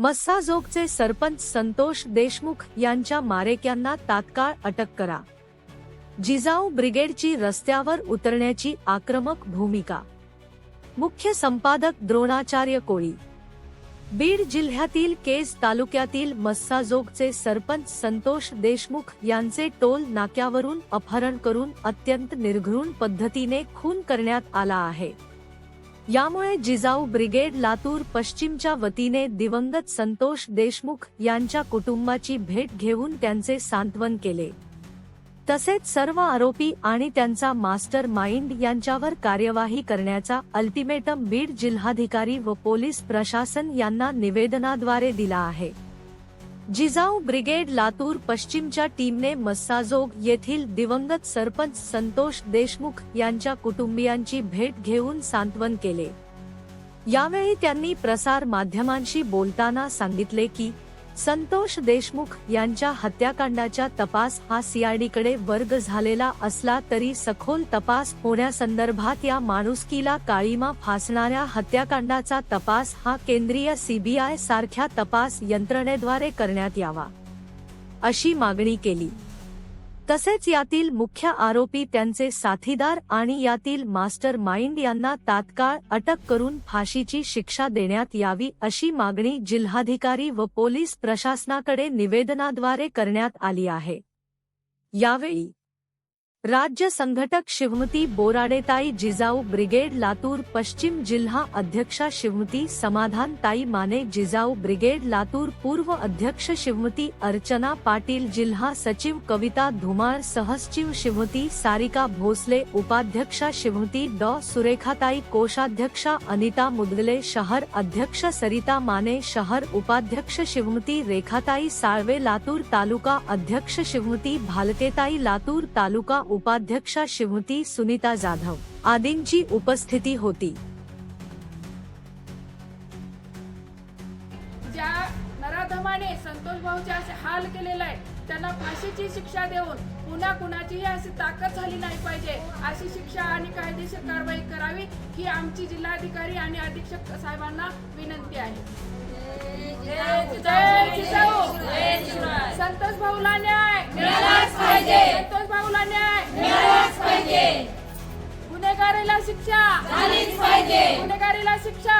मस्साजोगचे सरपंच संतोष देशमुख यांच्या मारेक्यांना तात्काळ अटक करा. जिजाऊ ब्रिगेडची रस्त्यावर उतरण्याची आक्रमक भूमिका. मुख्य संपादक द्रोणाचार्य कोळी. बीड जिल्ह्यातील केज तालुक्यातील मस्साजोगचे सरपंच संतोष देशमुख यांचे टोल नाक्यावरून अपहरण करून अत्यंत निर्घृण पद्धतीने खून करण्यात आला आहे. यामुळे जिजाऊ ब्रिगेड लातूर पश्चिमच्या वतीने दिवंगत संतोष देशमुख यांच्या कुटुंबाची भेट घेऊन त्यांचे सांत्वन केले. तसेच सर्व आरोपी आणि त्यांचा मास्टर माइंड यांच्यावर कार्यवाही करण्याचा अल्टिमेटम बीड जिल्हाधिकारी व पोलीस प्रशासन यांना निवेदनाद्वारे दिला आहे. जिजाऊ ब्रिगेड लातूर पश्चिमच्या टीमने मस्साजोग येथील दिवंगत सरपंच संतोष देशमुख यांच्या कुटुंबियांची भेट घेऊन सांत्वन केले. यावेळी त्यांनी प्रसार माध्यमांशी बोलताना सांगितले की संतोष देशमुख यांच्या हत्याकांडाचा तपास हा सीआयडीकडे वर्ग झालेला असला तरी सखोल तपास होण्यासंदर्भात या माणुसकीला काळीमा फासणाऱ्या हत्याकांडाचा तपास हा केंद्रीय सीबीआय सारख्या तपास यंत्रणेद्वारे करण्यात यावा अशी मागणी केली. तसेच यातील मुख्य आरोपी त्यांचे साथीदार आणि यातील मास्टर माइंड यांना तात्काळ अटक करून फाशीची शिक्षा देण्यात यावी अशी मागणी जिल्हाधिकारी व पोलीस प्रशासनाकडे निवेदनाद्वारे करण्यात आली आहे. यावेळी राज्य संघटक शिवमती बोराडेताई जिजाऊ ब्रिगेड लातूर पश्चिम जिल्हा अध्यक्षा शिवमती समाधान ताई माने जिजाऊ ब्रिगेड लातूर पूर्व अध्यक्ष शिवमती अर्चना पाटील जिल्हा सचिव कविता धुमार सहसचिव शिवमती सारिका भोसले उपाध्यक्षा शिवमती डॉ सुरेखाताई कोषाध्यक्षा अनिता मुदगले शहर अध्यक्ष सरिता माने शहर उपाध्यक्ष शिवमती रेखाताई साळवे लातूर तालुका अध्यक्ष शिवमती भालकेताई लातूर तालुका उपाध्यक्षा शिवमती सुनीता जाधव. आदींची उपस्थिती होती. ज्या नराधमाने संतोष भाऊचे असे हाल केलेले आहे त्यांना फाशीची शिक्षा देऊन पुन्हा कुणाचीही अशी ताकद झाली नाही पाहिजे अशी शिक्षा आणि कायदेशीर कारवाई करावी ही आमची जिल्हाधिकारी आणि अधीक्षक साहेबांना विनंती आहे. संतोष भाऊला न्याय. संतोष भाऊला न्याय. गुन्हेगारीला शिक्षा. गुन्हेगारीला शिक्षा.